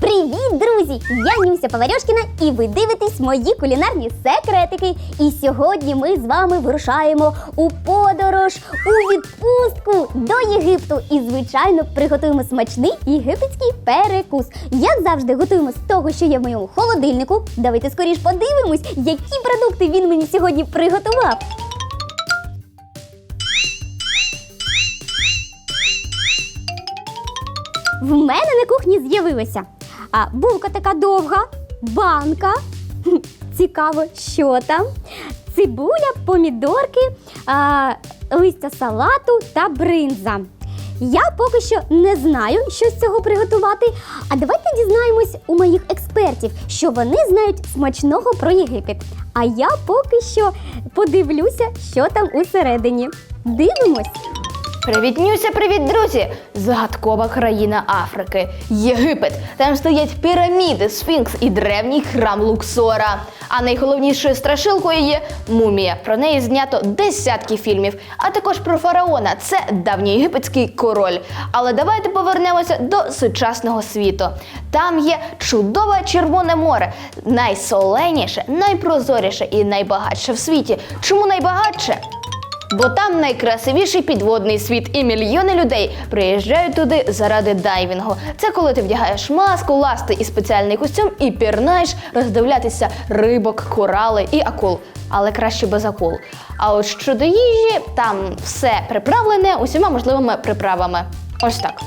Привіт, друзі! Я Нюся Поварьошкіна і ви дивитесь мої кулінарні секретики. І сьогодні ми з вами вирушаємо у подорож, у відпустку до Єгипту. І, звичайно, приготуємо смачний єгипетський перекус. Як завжди, готуємо з того, що є в моєму холодильнику. Давайте скоріш подивимось, які продукти він мені сьогодні приготував. В мене на кухні з'явилася булка така довга, банка. Цікаво, що там? Цибуля, помідорки, а, листя салату та бринза. Я поки що не знаю, що з цього приготувати. А давайте дізнаємось у моїх експертів, що вони знають смачного про Єгипет. А я поки що подивлюся, що там усередині. Дивимось. Привіт, Нюся, привіт, друзі! Загадкова країна Африки Єгипет. Там стоять піраміди, сфінкс і древній храм Луксора. А найголовнішою страшилкою є мумія. Про неї знято десятки фільмів. А також про фараона. Це давньоєгипетський король. Але давайте повернемося до сучасного світу. Там є чудове Червоне море, найсоленіше, найпрозоріше і найбагатше в світі. Чому найбагатше? Бо там найкрасивіший підводний світ, і мільйони людей приїжджають туди заради дайвінгу. Це коли ти вдягаєш маску, ласти і спеціальний костюм і пірнаєш роздивлятися рибок, корали і акул. Але краще без акул. А от щодо їжі, там все приправлене усіма можливими приправами. Ось так.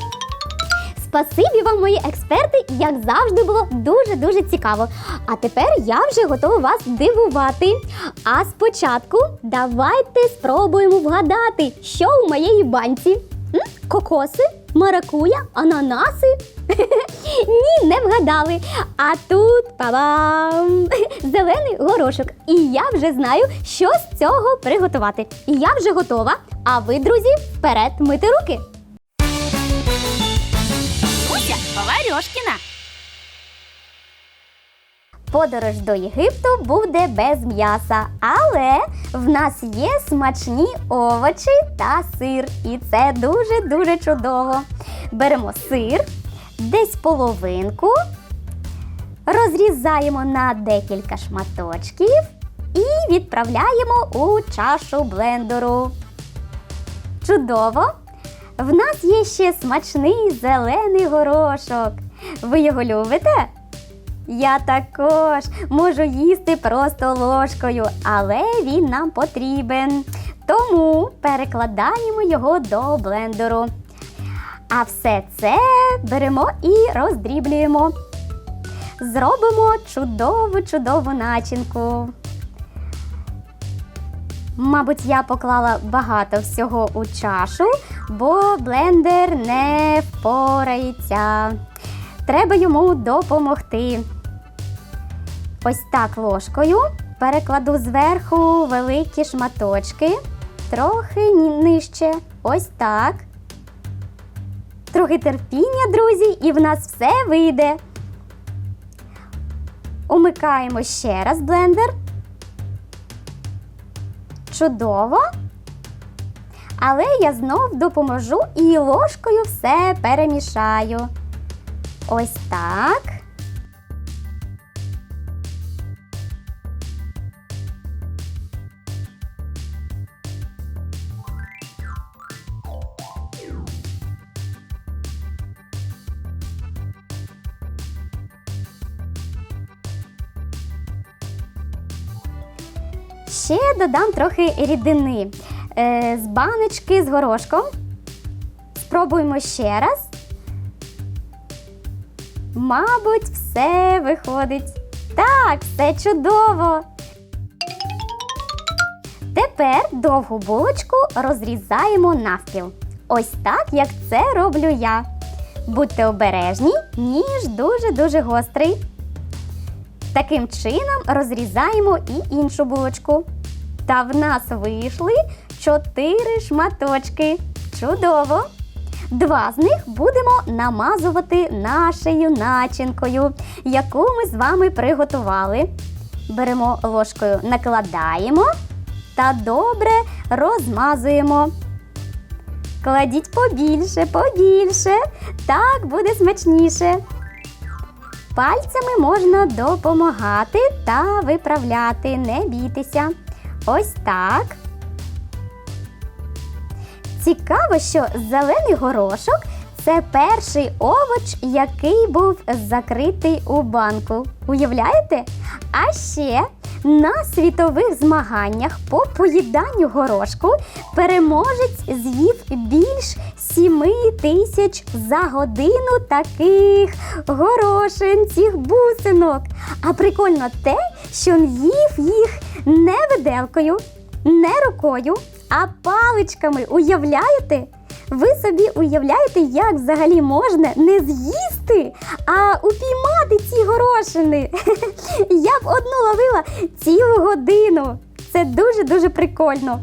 Спасибі вам, мої експерти, як завжди було дуже-дуже цікаво. А тепер я вже готова вас дивувати. А спочатку давайте спробуємо вгадати, що у моєї банці. М? Кокоси, маракуя, ананаси. Ні, не вгадали. А тут па-бам! Зелений горошок. І я вже знаю, що з цього приготувати. Я вже готова. А ви, друзі, вперед мити руки. Паварьошкіна. Подорож до Єгипту буде без м'яса, але в нас є смачні овочі та сир. І це дуже-дуже чудово. Беремо сир, десь половинку, розрізаємо на декілька шматочків і відправляємо у чашу блендеру. Чудово! В нас є ще смачний зелений горошок. Ви його любите? Я також можу їсти просто ложкою, але він нам потрібен. Тому перекладаємо його до блендеру. А все це беремо і роздріблюємо. Зробимо чудову чудову начинку. Мабуть, я поклала багато всього у чашу, бо блендер не впорається. Треба йому допомогти. Ось так ложкою перекладу зверху великі шматочки, трохи нижче. Ось так. Трохи терпіння, друзі, і в нас все вийде. Умикаємо ще раз блендер. Чудово. Але я знов допоможу і ложкою все перемішаю. Ось так. Ще додам трохи рідини е, з баночки з горошком. Спробуємо ще раз. Мабуть, все виходить. Так, все чудово. Тепер довгу булочку розрізаємо навпіл. Ось так, як це роблю я. Будьте обережні, ніж дуже-дуже гострий. Таким чином розрізаємо і іншу булочку. Та в нас вийшли чотири шматочки. Чудово! Два з них будемо намазувати нашою начинкою, яку ми з вами приготували. Беремо ложкою, накладаємо та добре розмазуємо. Кладіть побільше, побільше. Так буде смачніше. Пальцями можна допомагати та виправляти, не бійтеся. Ось так. Цікаво, що зелений горошок це перший овоч, який був закритий у банку. Уявляєте? А ще на світових змаганнях по поїданню горошку переможець з'їв більш 7 тисяч за годину таких горошин, цих бусинок. А прикольно те, що він їв їх не виделкою, не рукою, а паличками. Уявляєте? Ви собі уявляєте, як взагалі можна не з'їсти, а упіймати ці горошини? Я б одну ловила цілу годину. Це дуже-дуже прикольно.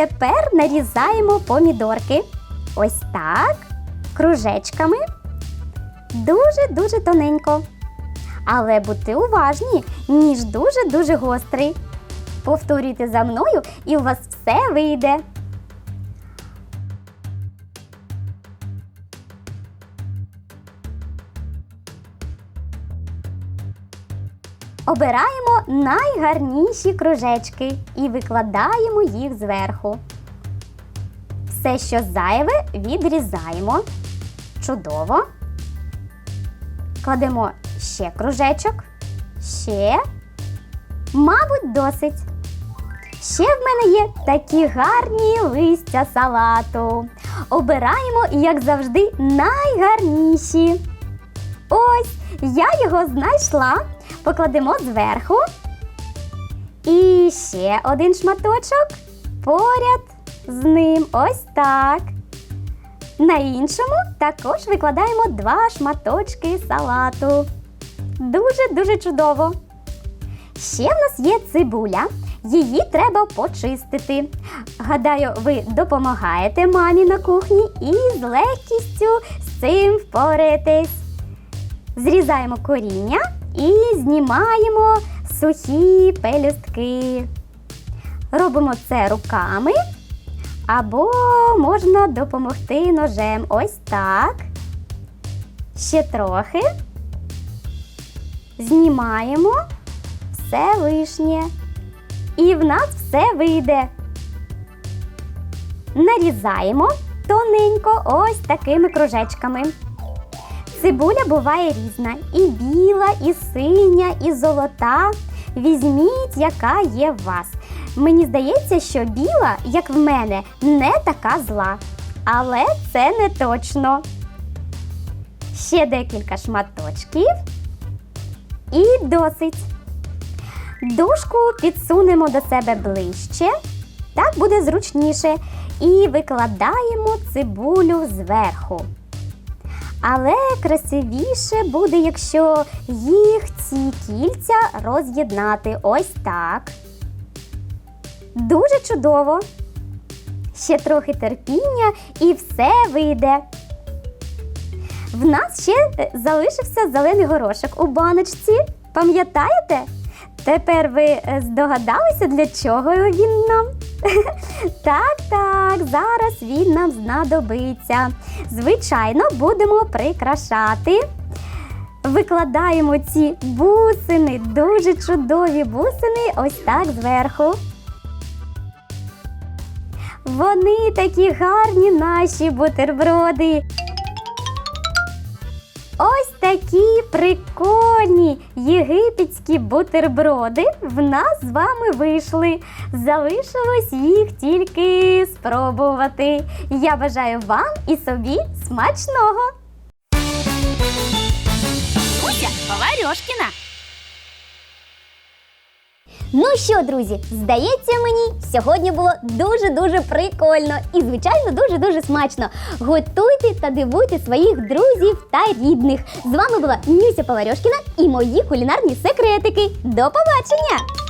Тепер нарізаємо помідорки. Ось так, кружечками. Дуже-дуже тоненько. Але будьте уважні, ніж дуже-дуже гострий. Повторюйте за мною, і у вас все вийде. Обираємо найгарніші кружечки і викладаємо їх зверху. Все, що зайве, відрізаємо. Чудово. Кладемо ще кружечок. Ще. Мабуть, досить. Ще в мене є такі гарні листя салату. Обираємо, як завжди, найгарніші. Ось, я його знайшла. Покладемо зверху. І ще один шматочок поряд з ним. Ось так. На іншому також викладаємо два шматочки салату. Дуже-дуже чудово. Ще в нас є цибуля. Її треба почистити. Гадаю, ви допомагаєте мамі на кухні і з легкістю з цим впораєтесь. Зрізаємо коріння і знімаємо сухі пелюстки. Робимо це руками або можна допомогти ножем. Ось так. Ще трохи. Знімаємо все лишнє. І в нас все вийде. Нарізаємо тоненько ось такими кружечками. Цибуля буває різна: і біла, і синя, і золота. Візьміть, яка є в вас. Мені здається, що біла, як в мене, не така зла. Але це не точно. Ще декілька шматочків. І досить. Дошку підсунемо до себе ближче. Так буде зручніше. І викладаємо цибулю зверху. Але красивіше буде, якщо їх ці кільця роз'єднати. Ось так. Дуже чудово. Ще трохи терпіння і все вийде. В нас ще е, залишився зелений горошок у баночці. Пам'ятаєте? Тепер ви е, здогадалися, для чого він нам? Так, так, зараз він нам знадобиться. Звичайно, будемо прикрашати. Викладаємо ці бусини, дуже чудові бусини, ось так зверху. Вони такі гарні наші бутерброди. Ось такі прикольні єгипетські бутерброди в нас з вами вийшли. Залишилось їх тільки спробувати. Я бажаю вам і собі смачного! Уся Поварьошкіна. Ну що, друзі, здається мені, сьогодні було дуже-дуже прикольно і, звичайно, дуже-дуже смачно. Готуйте та дивуйте своїх друзів та рідних. З вами була Нюся Поварьошкіна і мої кулінарні секретики. До побачення!